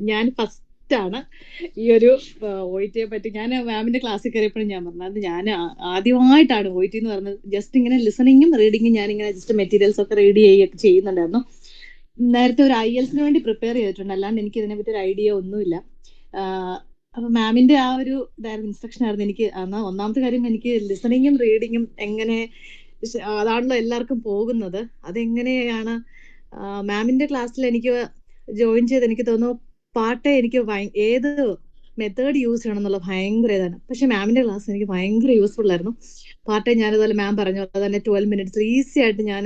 ഞാൻ ഫസ്റ്റ് ആണ് ഈ ഒരു ഒ ടി പറ്റി. ഞാൻ മാമിന്റെ ക്ലാസ്സിൽ കയറിയപ്പോഴും ഞാൻ പറഞ്ഞത് ഞാൻ ആ- ആദ്യമായിട്ടാണ് ഒ ടി എന്ന് പറഞ്ഞത്. ജസ്റ്റ് ഇങ്ങനെ ലിസണിങ്ങും റീഡിങ്ങും ഞാൻ ഇങ്ങനെ ജസ്റ്റ് മെറ്റീരിയൽസ് ഒക്കെ റീഡ് ചെയ്യുകയൊക്കെ ചെയ്യുന്നുണ്ടായിരുന്നു. നേരത്തെ ഒരു ഐ എൽസിന് വേണ്ടി പ്രിപ്പയർ ചെയ്തിട്ടുണ്ട്. അല്ലാണ്ട് എനിക്ക് ഇതിനെ പറ്റി ഒരു ഐഡിയ ഒന്നുമില്ല. അപ്പൊ മാമിന്റെ ആ ഒരു ഇതായിരുന്നു ഇൻസ്ട്രക്ഷൻ ആയിരുന്നു എനിക്ക് എന്നാ ഒന്നാമത്തെ കാര്യം എനിക്ക് ലിസണിങ്ങും റീഡിങ്ങും എങ്ങനെ അതാണല്ലോ എല്ലാവർക്കും പോകുന്നത്. അതെങ്ങനെയാണ് മാമിന്റെ ക്ലാസ്സിൽ എനിക്ക് ജോയിൻ ചെയ്ത് എനിക്ക് തോന്നുന്നു പാട്ട് എനിക്ക് ഏത് മെത്തേഡ് യൂസ് ചെയ്യണം എന്നുള്ള ഭയങ്കര ഇതാണ്. പക്ഷെ മാമിന്റെ ക്ലാസ് എനിക്ക് ഭയങ്കര യൂസ്ഫുൾ ആയിരുന്നു. പാട്ട് ഞാനതുപോലെ മാം പറഞ്ഞു. പോലെ തന്നെ ട്വൽവ് മിനിറ്റ്സ് ഈസി ആയിട്ട് ഞാൻ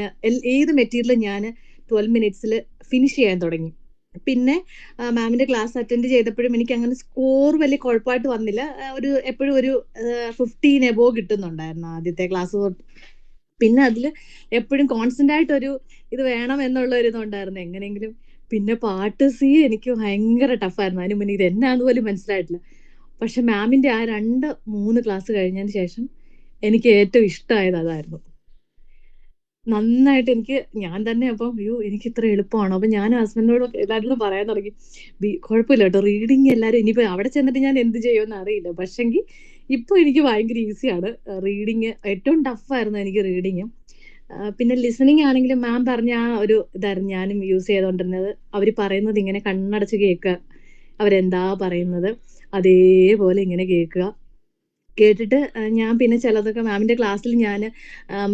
ഏത് മെറ്റീരിയൽ ഞാൻ ട്വൽവ് മിനിറ്റ്സിൽ ഫിനിഷ് ചെയ്യാൻ തുടങ്ങി. പിന്നെ മാമിന്റെ ക്ലാസ് അറ്റൻഡ് ചെയ്തപ്പോഴും എനിക്ക് അങ്ങനെ സ്കോർ വലിയ കുഴപ്പമായിട്ട് വന്നില്ല. ഒരു എപ്പോഴും ഒരു ഫിഫ്റ്റീൻ എബോ കിട്ടുന്നുണ്ടായിരുന്നു ആദ്യത്തെ ക്ലാസ് തൊട്ട്. പിന്നെ അതിൽ എപ്പോഴും കോൺസ്റ്റന്റ് ആയിട്ട് ഒരു ഇത് വേണം എന്നുള്ള ഒരു ഇതുണ്ടായിരുന്നു. എങ്ങനെയെങ്കിലും പിന്നെ പാട്ട് സി എനിക്ക് ഭയങ്കര ടഫായിരുന്നു അതിന് മുന്നേ ഇത് എന്നാന്ന് പോലും മനസ്സിലായിട്ടില്ല. പക്ഷെ മാമിന്റെ ആ രണ്ട് മൂന്ന് ക്ലാസ് കഴിഞ്ഞതിന് ശേഷം എനിക്ക് ഏറ്റവും ഇഷ്ടമായത് അതായിരുന്നു. നന്നായിട്ട് എനിക്ക് ഞാൻ തന്നെ അപ്പം അയ്യോ എനിക്ക് ഇത്ര എളുപ്പമാണ്? അപ്പൊ ഞാൻ ഹസ്ബൻഡിനോട് എല്ലാവരോടും പറയാൻ തുടങ്ങി. "ബി- കുഴപ്പമില്ല കേട്ടോ റീഡിങ് എല്ലാവരും ഇനിയിപ്പോ അവിടെ ചെന്നിട്ട് ഞാൻ എന്ത് ചെയ്യുമെന്ന് അറിയില്ല. പക്ഷെങ്കിൽ ഇപ്പൊ എനിക്ക് ഭയങ്കര ഈസിയാണ് റീഡിങ് ഏറ്റവും ടഫായിരുന്നു എനിക്ക് റീഡിങ് പിന്നെ ലിസണിങ് ആണെങ്കിലും മാം പറഞ്ഞ ആ ഒരു ഇതായിരുന്നു ഞാനും യൂസ് ചെയ്തുകൊണ്ടിരുന്നത് അവർ പറയുന്നത് ഇങ്ങനെ കണ്ണടച്ച് കേൾക്കുക. അവരെന്താ പറയുന്നത്? അതേപോലെ ഇങ്ങനെ കേൾക്കുക. കേട്ടിട്ട് ഞാൻ പിന്നെ ചിലതൊക്കെ മാമിന്റെ ക്ലാസ്സിൽ ഞാൻ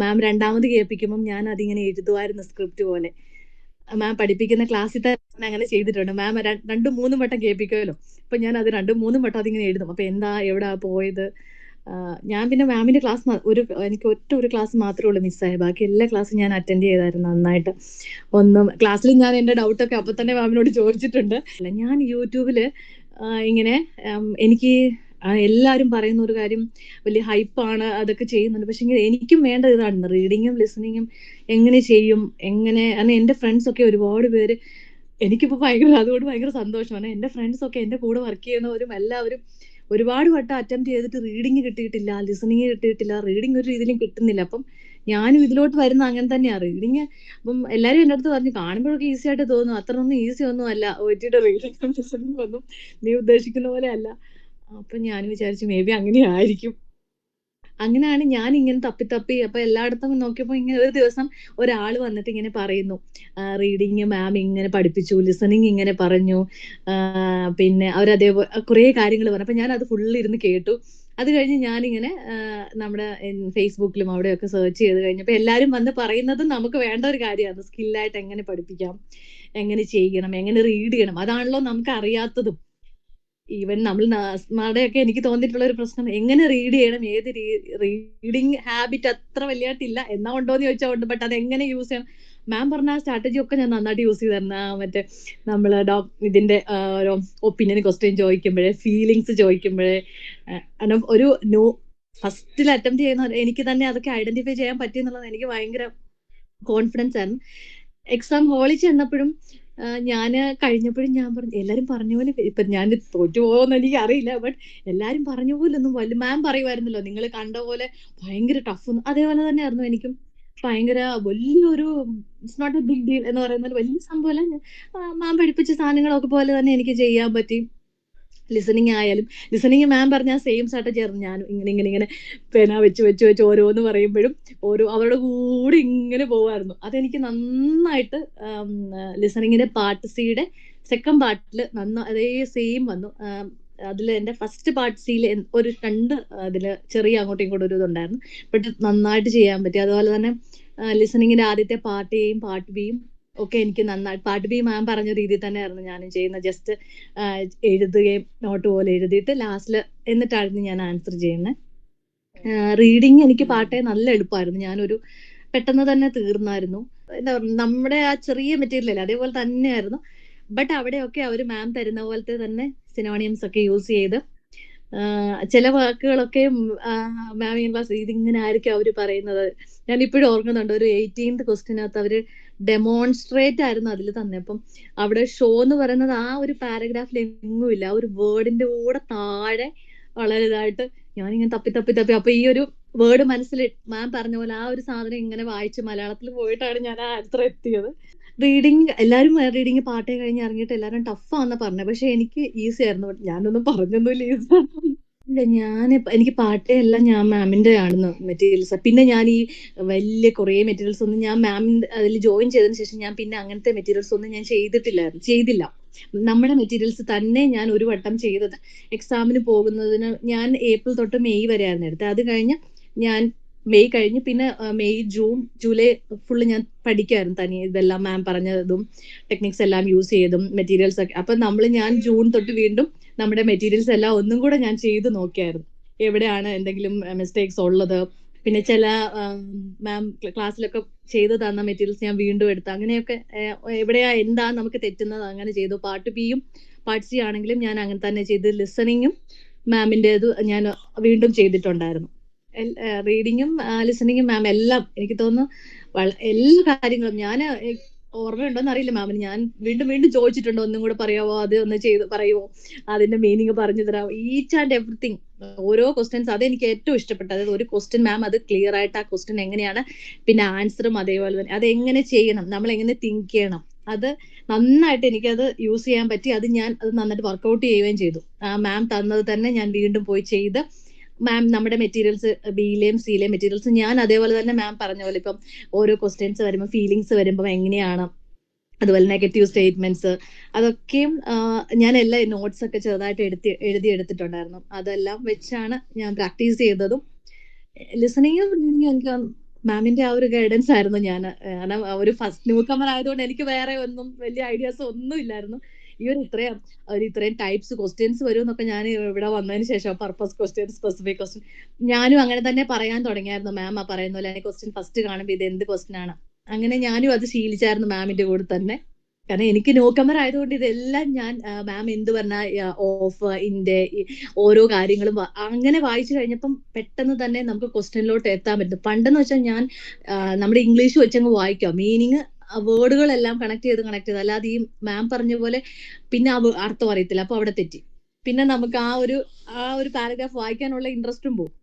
മാം രണ്ടാമത് കേൾപ്പിക്കുമ്പോൾ ഞാൻ അതിങ്ങനെ എഴുതുമായിരുന്നു സ്ക്രിപ്റ്റ് പോലെ. മാം പഠിപ്പിക്കുന്ന ക്ലാസ്സിൽ തന്നെ അങ്ങനെ ചെയ്തിട്ടുണ്ട്. മാം രണ്ടും മൂന്നും വട്ടം കേൾപ്പിക്കുമല്ലോ. അപ്പൊ ഞാൻ അത് രണ്ടും മൂന്നും വട്ടം അതിങ്ങനെ എഴുതും. അപ്പൊ എന്താ എവിടാ പോയത്? ഞാൻ പിന്നെ മാമിന്റെ ക്ലാസ് ഒരു എനിക്ക് ഒറ്റ ഒരു ക്ലാസ് മാത്രമേ ഉള്ളൂ മിസ്സായത് ബാക്കി എല്ലാ ക്ലാസ്സും ഞാൻ അറ്റൻഡ് ചെയ്തായിരുന്നു നന്നായിട്ട്. ഒന്നും ക്ലാസ്സിൽ ഞാൻ എന്റെ ഡൗട്ടൊക്കെ അപ്പൊ തന്നെ മാമിനോട് ചോദിച്ചിട്ടുണ്ട്. അല്ല ഞാൻ യൂട്യൂബിൽ ഇങ്ങനെ എനിക്ക് എല്ലാവരും പറയുന്ന ഒരു കാര്യം വലിയ ഹൈപ്പാണ് അതൊക്കെ ചെയ്യുന്നുണ്ട്. പക്ഷെ എനിക്കും വേണ്ട ഇതാണ്. റീഡിങ്ങും ലിസണിങ്ങും എങ്ങനെ ചെയ്യും എങ്ങനെ കാരണം എന്റെ ഫ്രണ്ട്സ് ഒക്കെ ഒരുപാട് പേര് എനിക്കിപ്പോ ഭയങ്കര അതുകൊണ്ട് ഭയങ്കര സന്തോഷമാണ്. എന്റെ ഫ്രണ്ട്സ് ഒക്കെ എന്റെ കൂടെ വർക്ക് ചെയ്യുന്നവരും എല്ലാവരും ഒരുപാട് വട്ടം അറ്റംപ്റ്റ് ചെയ്തിട്ട് റീഡിങ് കിട്ടിയിട്ടില്ല ലിസണിങ് കിട്ടിയിട്ടില്ല റീഡിങ് ഒരു രീതിയിലും കിട്ടുന്നില്ല. അപ്പം ഞാനും ഇതിലോട്ട് വരുന്ന അങ്ങനെ തന്നെയാണ് റീഡിങ് അപ്പം എല്ലാരും എന്റെ അടുത്ത് പറഞ്ഞു കാണുമ്പോഴൊക്കെ ഈസി ആയിട്ട് തോന്നും അത്ര ഒന്നും ഈസി ഒന്നും അല്ല. ഒറ്റിയുടെ റീഡിങ്ങും ലിസണിങ്ങും ഒന്നും നീ ഉദ്ദേശിക്കുന്ന പോലെ അല്ല. അപ്പൊ ഞാൻ വിചാരിച്ചു മേ ബി അങ്ങനെ ആയിരിക്കും അങ്ങനെയാണ് ഞാൻ ഇങ്ങനെ തപ്പി തപ്പി അപ്പൊ എല്ലായിടത്തും നോക്കിയപ്പോ ഇങ്ങനെ ഒരു ദിവസം ഒരാൾ വന്നിട്ട് ഇങ്ങനെ പറയുന്നു. റീഡിങ് മാം ഇങ്ങനെ പഠിപ്പിച്ചു ലിസണിങ് ഇങ്ങനെ പറഞ്ഞു. പിന്നെ അവർ അതേപോലെ കുറേ കാര്യങ്ങൾ പറഞ്ഞു. അപ്പൊ ഞാൻ അത് ഫുള്ള് ഇരുന്ന് കേട്ടു. അത് കഴിഞ്ഞ് ഞാനിങ്ങനെ നമ്മുടെ ഫേസ്ബുക്കിലും അവിടെയൊക്കെ സെർച്ച് ചെയ്ത് കഴിഞ്ഞപ്പോൾ എല്ലാരും വന്ന് പറയുന്നത് നമുക്ക് വേണ്ട ഒരു കാര്യമാണ്. സ്കില്ലായിട്ട് എങ്ങനെ പഠിപ്പിക്കാം എങ്ങനെ ചെയ്യണം എങ്ങനെ റീഡ് ചെയ്യണം. അതാണല്ലോ നമുക്ക് അറിയാത്തതും ഈവൻ നമ്മൾ ഒക്കെ എനിക്ക് തോന്നിയിട്ടുള്ള ഒരു പ്രശ്നം എങ്ങനെ റീഡ് ചെയ്യണം ഏത് റീഡിങ് ഹാബിറ്റ് അത്ര വലിയായിട്ടില്ല എന്നാ ഉണ്ടോ എന്ന് ചോദിച്ചാൽ ഉണ്ട് ബട്ട് അത് എങ്ങനെ യൂസ് ചെയ്യണം? മാം പറഞ്ഞ ആ സ്ട്രാറ്റജി ഒക്കെ ഞാൻ നന്നായിട്ട് യൂസ് ചെയ്തിരുന്ന. മറ്റേ നമ്മൾ ഡോ ഇതിന്റെ ഓരോ ഒപ്പീനിയൻ ക്വസ്റ്റ്യൻ ചോദിക്കുമ്പോഴേ ഫീലിങ്സ് ചോദിക്കുമ്പോഴേ കാരണം ഒരു നോ ഫസ്റ്റിൽ അറ്റംപ്റ്റ് ചെയ്യുന്ന എനിക്ക് തന്നെ അതൊക്കെ ഐഡന്റിഫൈ ചെയ്യാൻ പറ്റിയെന്നുള്ളത് എനിക്ക് ഭയങ്കര കോൺഫിഡൻസ് ആയിരുന്നു. എക്സാം ഹോളിൽ ചെന്നപ്പോഴും ഞാൻ കഴിഞ്ഞപ്പോഴും ഞാൻ പറഞ്ഞു എല്ലാരും പറഞ്ഞ പോലെ ഇപ്പൊ ഞാൻ തോറ്റു പോകുമെന്ന് എനിക്ക് അറിയില്ല ബട്ട് എല്ലാരും പറഞ്ഞ പോലെ ഒന്നും വലിയ മാം പറയുമായിരുന്നല്ലോ നിങ്ങൾ കണ്ട പോലെ ഭയങ്കര ടഫ് അതേപോലെ തന്നെയായിരുന്നു എനിക്കും. ഭയങ്കര വലിയൊരു it's not a big deal എന്ന് പറയുന്ന ഒരു വലിയ സംഭവമല്ല. മാം പഠിപ്പിച്ച സാധനങ്ങളൊക്കെ പോലെ തന്നെ എനിക്ക് ചെയ്യാൻ പറ്റി. ലിസണിങ് ആയാലും ലിസണിങ് മാം പറഞ്ഞ സെയിം സ്ട്രാറ്റജി ആയിരുന്നു ഞാനും ഇങ്ങനെ ഇങ്ങനെ ഇങ്ങനെ പേന വെച്ച് വെച്ച് വെച്ച് ഓരോന്ന് പറയുമ്പോഴും ഓരോ അവരുടെ കൂടെ ഇങ്ങനെ പോവായിരുന്നു. അതെനിക്ക് നന്നായിട്ട് ലിസണിങ്ങിന്റെ പാർട്ട് സിയുടെ സെക്കൻഡ് പാർട്ടിൽ നന്ന അതേ സെയിം വന്നു. അതിൽ എന്റെ ഫസ്റ്റ് പാർട്ട് സിയിൽ ഒരു രണ്ട് അതിൽ ചെറിയ അങ്ങോട്ടും ഇങ്ങോട്ടും ഒരു ഇതുണ്ടായിരുന്നു. ബട്ട് നന്നായിട്ട് ചെയ്യാൻ പറ്റി. അതുപോലെ തന്നെ ലിസണിങ്ങിന്റെ ആദ്യത്തെ പാർട്ട് എയും പാർട്ട് ബിയും ഒക്കെ എനിക്ക് നന്നായി. പാട്ട് ബി മാം പറഞ്ഞ രീതിയിൽ തന്നെയായിരുന്നു ഞാനും ചെയ്യുന്നത്. ജസ്റ്റ് എഴുതുകയും നോട്ട് പോലെ എഴുതിയിട്ട് ലാസ്റ്റിൽ എന്നിട്ടായിരുന്നു ഞാൻ ആൻസർ ചെയ്യുന്നത്. റീഡിങ് എനിക്ക് പാട്ടേ നല്ല എളുപ്പമായിരുന്നു. ഞാനൊരു പെട്ടെന്ന് തന്നെ തീർന്നായിരുന്നു. എന്താ പറയുക നമ്മുടെ ആ ചെറിയ മെറ്റീരിയൽ അല്ലേ അതേപോലെ തന്നെയായിരുന്നു. ബട്ട് അവിടെയൊക്കെ അവർ മാം തരുന്ന പോലത്തെ തന്നെ സിനോണിയംസ് ഒക്കെ യൂസ് ചെയ്ത് ചില വാക്കുകളൊക്കെ മാം ക്ലാസ് ഇതിങ്ങനെ ആയിരിക്കും അവർ പറയുന്നത്. ഞാൻ ഇപ്പോഴും ഓർക്കുന്നുണ്ട് ഒരു എയ്റ്റീൻത് ക്വസ്റ്റിനകത്ത് അവർ ഡെമോൺസ്ട്രേറ്റ് ആയിരുന്നു അതിൽ തന്നെ. അപ്പം അവിടെ ഷോ എന്ന് പറയുന്നത് ആ ഒരു പാരഗ്രാഫിൽ എങ്ങുമില്ല ആ ഒരു വേർഡിന്റെ കൂടെ താഴെ വളരെ ഇതായിട്ട് ഞാനിങ്ങനെ തപ്പി തപ്പി തപ്പി. അപ്പൊ ഈ ഒരു വേർഡ് മനസ്സിൽ മാം പറഞ്ഞ പോലെ ആ ഒരു സാധനം ഇങ്ങനെ വായിച്ച് മലയാളത്തിൽ പോയിട്ടാണ് ഞാൻ ആ ആൻസർ എത്തിയത്. റീഡിങ് എല്ലാരും റീഡിങ് പാട്ടേ കഴിഞ്ഞ് ഇറങ്ങിയിട്ട് എല്ലാരും ടഫാന്ന് പറഞ്ഞത് പക്ഷെ എനിക്ക് ഈസി ആയിരുന്നു. ഞാനൊന്നും പറഞ്ഞൊന്നുമില്ല ഈസി ഇല്ല ഞാൻ എനിക്ക് പാട്ടേ എല്ലാം ഞാൻ മാമിന്റെ ആണെന്ന് മെറ്റീരിയൽസ് പിന്നെ ഞാൻ ഈ വലിയ കുറേ മെറ്റീരിയൽസ് ഒന്നും ഞാൻ മാമിന്റെ അതിൽ ജോയിൻ ചെയ്തതിന് ശേഷം ഞാൻ പിന്നെ അങ്ങനത്തെ മെറ്റീരിയൽസ് ഒന്നും ഞാൻ ചെയ്തിട്ടില്ലായിരുന്നു. ചെയ്തില്ല. നമ്മുടെ മെറ്റീരിയൽസ് തന്നെ ഞാൻ ഒരു വട്ടം ചെയ്തത്. എക്സാമിന് പോകുന്നതിന് ഞാൻ ഏപ്രിൽ തൊട്ട് മെയ് വരെയായിരുന്നു എടുത്തത്. അത് കഴിഞ്ഞ് ഞാൻ മെയ് കഴിഞ്ഞ് പിന്നെ മെയ് ജൂൺ ജൂലൈ ഫുള്ള് ഞാൻ പഠിക്കായിരുന്നു തനിയെ ഇതെല്ലാം മാം പറഞ്ഞതും ടെക്നിക്സ് എല്ലാം യൂസ് ചെയ്തും മെറ്റീരിയൽസ് ഒക്കെ. അപ്പൊ നമ്മൾ ഞാൻ ജൂൺ തൊട്ട് വീണ്ടും നമ്മുടെ മെറ്റീരിയൽസ് എല്ലാം ഒന്നും കൂടെ ഞാൻ ചെയ്ത് നോക്കിയായിരുന്നു. എവിടെയാണ് എന്തെങ്കിലും മിസ്റ്റേക്സ് ഉള്ളത്? പിന്നെ ചില മാം ക്ലാസ്സിലൊക്കെ ചെയ്തു തന്ന മെറ്റീരിയൽസ് ഞാൻ വീണ്ടും എടുത്തു. അങ്ങനെയൊക്കെ എവിടെയാ എന്താ നമുക്ക് തെറ്റുന്നത് അങ്ങനെ ചെയ്തു. പാട്ട് ബിയും പാട്ട് സി ആണെങ്കിലും ഞാൻ അങ്ങനെ തന്നെ ചെയ്ത് ലിസണിങ്ങും മാമിന്റെത് ഞാൻ വീണ്ടും ചെയ്തിട്ടുണ്ടായിരുന്നു. റീഡിങ്ങും ലിസണിങ്ങും മാം എല്ലാം എനിക്ക് തോന്നുന്നു എല്ലാ കാര്യങ്ങളും ഞാൻ ഓർമ്മയുണ്ടോന്ന് അറിയില്ല മാമിന്. ഞാൻ വീണ്ടും വീണ്ടും ചോദിച്ചിട്ടുണ്ട് ഒന്നും കൂടെ പറയാവോ അത് ഒന്ന് ചെയ്ത് പറയുമോ അതിന്റെ മീനിങ് പറഞ്ഞു തരാമോ ഈച്ച് ആൻഡ് എവറിത്തിങ് ഓരോ ക്വസ്റ്റ്യൻസ് അത് എനിക്ക് ഏറ്റവും ഇഷ്ടപ്പെട്ട അതായത് ഒരു ക്വസ്റ്റ്യൻ മാം അത് ക്ലിയർ ആയിട്ട് ആ ക്വസ്റ്റ്യൻ എങ്ങനെയാണ് പിന്നെ ആൻസറും അതേപോലെ തന്നെ. അത് എങ്ങനെ ചെയ്യണം നമ്മൾ എങ്ങനെ തിങ്ക് ചെയ്യണം. അത് നന്നായിട്ട് എനിക്കത് യൂസ് ചെയ്യാൻ പറ്റി. അത് ഞാൻ അത് നന്നായിട്ട് വർക്കൗട്ട് ചെയ്യുകയും ചെയ്തു. ആ മാം തന്നത് തന്നെ ഞാൻ വീണ്ടും പോയി ചെയ്ത് മാം നമ്മുടെ മെറ്റീരിയൽസ് ബിയിലെയും സിയിലെയും മെറ്റീരിയൽസ് ഞാൻ അതേപോലെ തന്നെ മാം പറഞ്ഞ പോലെ ഇപ്പം ഓരോ ക്വസ്റ്റ്യൻസ് വരുമ്പോൾ ഫീലിങ്സ് വരുമ്പോൾ എങ്ങനെയാണ്? അതുപോലെ നെഗറ്റീവ് സ്റ്റേറ്റ്മെന്റ്സ് അതൊക്കെയും ഞാൻ എല്ലാ നോട്ട്സ് ഒക്കെ ചെറുതായിട്ട് എടുത്തി എഴുതി എടുത്തിട്ടുണ്ടായിരുന്നു. അതെല്ലാം വെച്ചാണ് ഞാൻ പ്രാക്ടീസ് ചെയ്തതും. ലിസണിങ് എനിക്ക് മാമിന്റെ ആ ഒരു ഗൈഡൻസ് ആയിരുന്നു ഞാൻ. കാരണം ഒരു ഫസ്റ്റ് ന്യൂ കമർ ആയതുകൊണ്ട് എനിക്ക് വേറെ ഒന്നും വലിയ ഐഡിയാസ് ഒന്നും ഇല്ലായിരുന്നു. ഈ ഒരു ഇത്രയും ഒരു ഇത്രയും ടൈപ്സ് ക്വസ്റ്റ്യൻസ് വരും എന്നൊക്കെ ഞാൻ ഇവിടെ വന്നതിന് ശേഷം പർപ്പസ് ക്വസ്റ്റ്യൻ സ്പെസിഫിക് ക്വസ്റ്റ്യൻ ഞാനും അങ്ങനെ തന്നെ പറയാൻ തുടങ്ങിയായിരുന്നു മാം ആ പറയുന്ന പോലെ. ക്വസ്റ്റ്യൻ ഫസ്റ്റ് കാണുമ്പോൾ ഇത് എന്ത് ക്വസ്റ്റ്യൻ ആണ്? അങ്ങനെ ഞാനും അത് ശീലിച്ചായിരുന്നു മാമിന്റെ കൂടെ തന്നെ. കാരണം എനിക്ക് നോക്കമർ ആയതുകൊണ്ട് ഇതെല്ലാം ഞാൻ മാം എന്ത് പറഞ്ഞ ഓഫ് ഇന്റെ ഓരോ കാര്യങ്ങളും അങ്ങനെ വായിച്ചു കഴിഞ്ഞപ്പം പെട്ടെന്ന് തന്നെ നമുക്ക് ക്വസ്റ്റ്യനിലോട്ട് എത്താൻ പറ്റും. പണ്ടെന്ന് വെച്ചാൽ ഞാൻ നമ്മുടെ ഇംഗ്ലീഷ് വെച്ചങ്ങ് വായിക്കാം മീനിങ് വേർഡുകളെല്ലാം കണക്ട് ചെയ്ത് കണക്ട് ചെയ്ത്. അല്ലാതെ ഈ മാം പറഞ്ഞ പോലെ പിന്നെ ആ അർത്ഥം അറിയത്തില്ല. അപ്പൊ അവിടെ തെറ്റി. പിന്നെ നമുക്ക് ആ ഒരു ആ ഒരു പാരഗ്രാഫ് വായിക്കാനുള്ള ഇൻട്രസ്റ്റും പോകും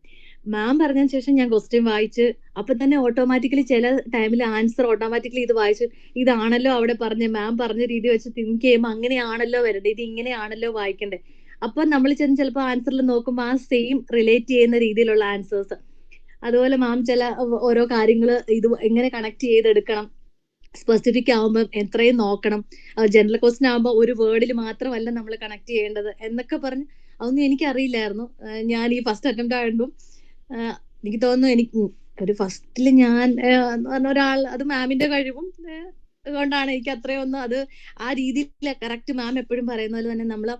മാം പറഞ്ഞതിന് ശേഷം ഞാൻ ക്വസ്റ്റ്യൻ വായിച്ച് അപ്പൊ തന്നെ ഓട്ടോമാറ്റിക്കലി ചില ടൈമിൽ ആൻസർ ഓട്ടോമാറ്റിക്കലി ഇത് വായിച്ച് ഇതാണല്ലോ അവിടെ പറഞ്ഞ മാം പറഞ്ഞ രീതി വെച്ച് തിങ്ക് ചെയ്യുമ്പോൾ അങ്ങനെയാണല്ലോ വരേണ്ടത് ഇത് ഇങ്ങനെയാണല്ലോ വായിക്കണ്ടേ? അപ്പൊ നമ്മൾ ചെന്ന് ചിലപ്പോൾ ആൻസറിൽ നോക്കുമ്പോൾ ആ സെയിം റിലേറ്റ് ചെയ്യുന്ന രീതിയിലുള്ള ആൻസേഴ്സ് അതുപോലെ മാം ചില ഓരോ കാര്യങ്ങൾ ഇത് എങ്ങനെ കണക്ട് ചെയ്തെടുക്കണം? സ്പെസിഫിക് ആവുമ്പോൾ എത്രയും നോക്കണം. ജനറൽ ക്വസ്റ്റൻ ആവുമ്പോൾ ഒരു വേർഡിൽ മാത്രമല്ല നമ്മൾ കണക്ട് ചെയ്യേണ്ടത് എന്നൊക്കെ പറഞ്ഞ് അതൊന്നും എനിക്കറിയില്ലായിരുന്നു. ഞാൻ ഈ ഫസ്റ്റ് അറ്റംപ്റ്റ് ആയിരുന്നു എനിക്ക് തോന്നുന്നു എനിക്ക് ഒരു ഫസ്റ്റിൽ ഞാൻ ഒരാൾ അത് മാമിന്റെ കഴിവും കൊണ്ടാണ് എനിക്ക് അത്രയൊന്നും അത് ആ രീതിയിൽ കറക്റ്റ് മാം എപ്പോഴും പറയുന്ന പോലെ തന്നെ നമ്മൾ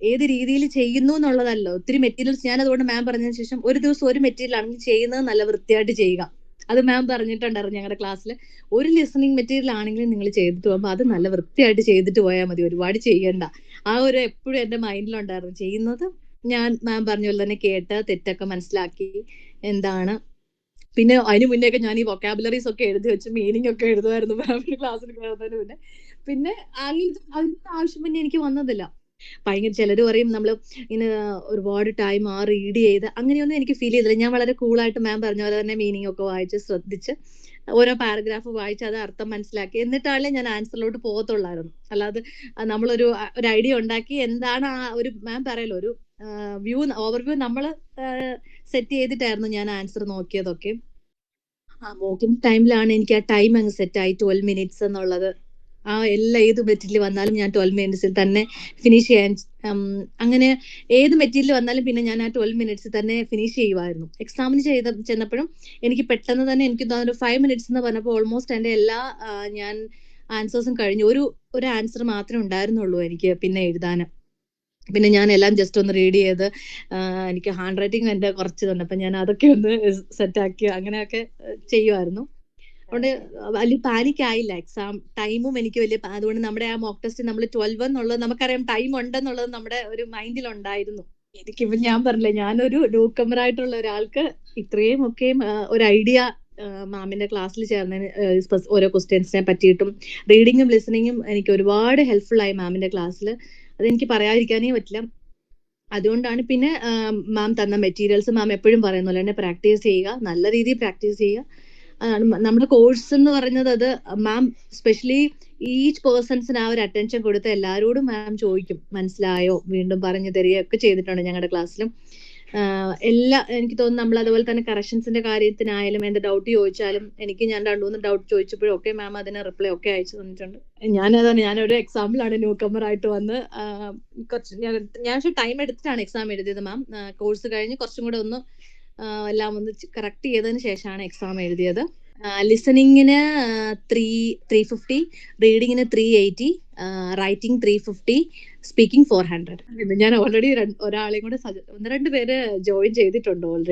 ഏത് രീതിയിൽ ചെയ്യുന്നു എന്നുള്ളതല്ല. ഒത്തിരി മെറ്റീരിയൽസ് ഞാൻ അതുകൊണ്ട് മാം പറഞ്ഞതിന് ശേഷം ഒരു ദിവസം ഒരു മെറ്റീരിയൽ ആണെങ്കിൽ ചെയ്യുന്നത് നല്ല വൃത്തിയായിട്ട് ചെയ്യുക. അത് മാം പറഞ്ഞിട്ടുണ്ടായിരുന്നു ഞങ്ങളുടെ ക്ലാസ്സിൽ ഒരു ലിസണിങ് മെറ്റീരിയൽ ആണെങ്കിലും നിങ്ങൾ ചെയ്തിട്ട് പോകുമ്പോൾ അത് നല്ല വൃത്തിയായിട്ട് ചെയ്തിട്ട് പോയാൽ മതി. ഒരുപാട് ചെയ്യണ്ട. ആ ഒരു എപ്പോഴും എന്റെ മൈൻഡിലുണ്ടായിരുന്നു. ചെയ്യുന്നത് ഞാൻ മാം പറഞ്ഞ പോലെ തന്നെ കേട്ട് തെറ്റൊക്കെ മനസ്സിലാക്കി എന്താണ്. പിന്നെ അതിന് മുന്നേ ഒക്കെ ഞാൻ ഈ വൊക്കാബുലറീസ് ഒക്കെ എഴുതി വെച്ച് മീനിങ് ഒക്കെ എഴുതുമായിരുന്നു മാമിന്റെ ക്ലാസ്സിൽ കയറുന്നതിന് മുന്നേ. പിന്നെ അങ്ങനത്തെ ആവശ്യം പിന്നെ എനിക്ക് വന്നതില്ല. ഭയങ്കര ചിലർ പറയും നമ്മൾ ഇങ്ങനെ ഒരുപാട് ടൈം ആ റീഡ് ചെയ്ത് അങ്ങനെയൊന്നും എനിക്ക് ഫീൽ ചെയ്തില്ല. ഞാൻ വളരെ കൂളായിട്ട് മാം പറഞ്ഞ പോലെ തന്നെ മീനിങ് ഒക്കെ വായിച്ച് ശ്രദ്ധിച്ച് ഓരോ പാരഗ്രാഫ് വായിച്ച് അത് അർത്ഥം മനസ്സിലാക്കി. എന്നിട്ടാണല്ലേ ഞാൻ ആൻസറിലോട്ട് പോകത്തുള്ളായിരുന്നു. അല്ലാതെ നമ്മളൊരു ഒരു ഐഡിയ ഉണ്ടാക്കി എന്താണ് ആ ഒരു മാം പറയല്ലോ ഒരു വ്യൂ ഓവർവ്യൂ നമ്മൾ സെറ്റ് ചെയ്തിട്ടായിരുന്നു ഞാൻ ആൻസർ നോക്കിയതൊക്കെ. ആ മോക്കിംഗ് ടൈമിലാണ് എനിക്ക് ആ ടൈം അങ്ങ് സെറ്റ് ആയി. ട്വൽവ് മിനിറ്റ്സ് എന്നുള്ളത്. ആ എല്ലാ ഏത് മെറ്റീരിയൽ വന്നാലും ഞാൻ ട്വൽവ് മിനിറ്റ്സിൽ തന്നെ ഫിനിഷ് ചെയ്യാൻ അങ്ങനെ ഏത് മെറ്റീരിയൽ വന്നാലും പിന്നെ ഞാൻ ആ ട്വൽവ് മിനിറ്റ്സിൽ തന്നെ ഫിനിഷ് ചെയ്യുമായിരുന്നു എക്സാമിന് ചെയ്ത ചെന്നപ്പോഴും എനിക്ക് പെട്ടെന്ന് തന്നെ എനിക്ക് തോന്നുന്നു ഫൈവ് മിനിറ്റ്സ് എന്ന് പറഞ്ഞപ്പോൾ ഓൾമോസ്റ്റ് എന്റെ എല്ലാ ഞാൻ ആൻസേഴ്സും കഴിഞ്ഞു. ഒരു ഒരു ആൻസർ മാത്രമേ ഉണ്ടായിരുന്നുള്ളൂ എനിക്ക് പിന്നെ എഴുതാൻ. പിന്നെ ഞാൻ എല്ലാം ജസ്റ്റ് ഒന്ന് റീഡ് ചെയ്ത് എനിക്ക് ഹാൻഡ് റൈറ്റിംഗ് എന്റെ കുറച്ച് തന്നെ. അപ്പം ഞാൻ അതൊക്കെ ഒന്ന് സെറ്റാക്കി അങ്ങനെയൊക്കെ ചെയ്യുമായിരുന്നു അതുകൊണ്ട് വലിയ പാനിക് ആയില്ല. എക്സാം ടൈമും എനിക്ക് വലിയ അതുകൊണ്ട് നമ്മുടെ ആ മോക്ക് ടെസ്റ്റ് നമ്മൾ ട്വൽവ് എന്നുള്ളത് നമുക്കറിയാം ടൈം ഉണ്ടെന്നുള്ളത് നമ്മുടെ ഒരു മൈൻഡിൽ ഉണ്ടായിരുന്നു. എനിക്കിപ്പം ഞാൻ പറഞ്ഞില്ലേ ഞാനൊരു ന്യൂക്കമർ ആയിട്ടുള്ള ഒരാൾക്ക് ഇത്രയും ഒക്കെയും ഒരു ഐഡിയ മാമിന്റെ ക്ലാസ്സിൽ ചേർന്ന ഓരോ ക്വസ്റ്റ്യൻസിനെ പറ്റിയിട്ടും റീഡിങ്ങും ലിസണിങ്ങും എനിക്ക് ഒരുപാട് ഹെൽപ്ഫുൾ ആയി മാമിന്റെ ക്ലാസ്സിൽ അതെനിക്ക് പറയാതിരിക്കാനേ പറ്റില്ല. അതുകൊണ്ടാണ് പിന്നെ മാം തന്ന മെറ്റീരിയൽസ് മാം എപ്പോഴും പറയുന്ന പോലെ തന്നെ പ്രാക്ടീസ് ചെയ്യുക നല്ല രീതിയിൽ പ്രാക്ടീസ് ചെയ്യുക. നമ്മുടെ കോഴ്സ് എന്ന് പറയുന്നത് അത് മാം സ്പെഷ്യലി ഈച്ച് പേഴ്സൺസിന് ആ ഒരു അറ്റൻഷൻ കൊടുത്ത് എല്ലാവരോടും മാം ചോദിക്കും. മനസ്സിലായോ? വീണ്ടും പറഞ്ഞു തരികയൊക്കെ ചെയ്തിട്ടുണ്ട് ഞങ്ങളുടെ ക്ലാസ്സിലും എല്ലാ എനിക്ക് തോന്നുന്നു നമ്മൾ അതുപോലെ തന്നെ കറക്ഷൻസിന്റെ കാര്യത്തിനായാലും എന്റെ ഡൗട്ട് ചോദിച്ചാലും എനിക്ക് ഞാൻ രണ്ടു മൂന്ന് ഡൗട്ട് ചോദിച്ചപ്പോഴും ഒക്കെ മാം അതിന് റിപ്ലൈ ഒക്കെ അയച്ചു തന്നിട്ടുണ്ട്. ഞാൻ അതാണ് ഞാനൊരു എക്സാമ്പിളാണ് ന്യൂ കമ്മർ ആയിട്ട് വന്ന് കുറച്ച് ഞാൻ ഞാൻ ടൈം എടുത്തിട്ടാണ് എക്സാം എഴുതിയത് മാം കോഴ്സ് കഴിഞ്ഞ് കുറച്ചും കൂടെ ഒന്ന് എല്ലാം ഒന്ന് കറക്റ്റ് ചെയ്തതിന് ശേഷമാണ് എക്സാം എഴുതിയത്. ലിസണിങ്ങിന് three three fifty റീഡിങ്ങിന് three eighty writing three fifty speaking four hundred ഞാൻ ഓൾറെഡി ഒരാളെയും കൂടെ ഒന്ന് രണ്ട് പേര് ജോയിൻ ചെയ്തിട്ടുണ്ട് ഓൾറെഡി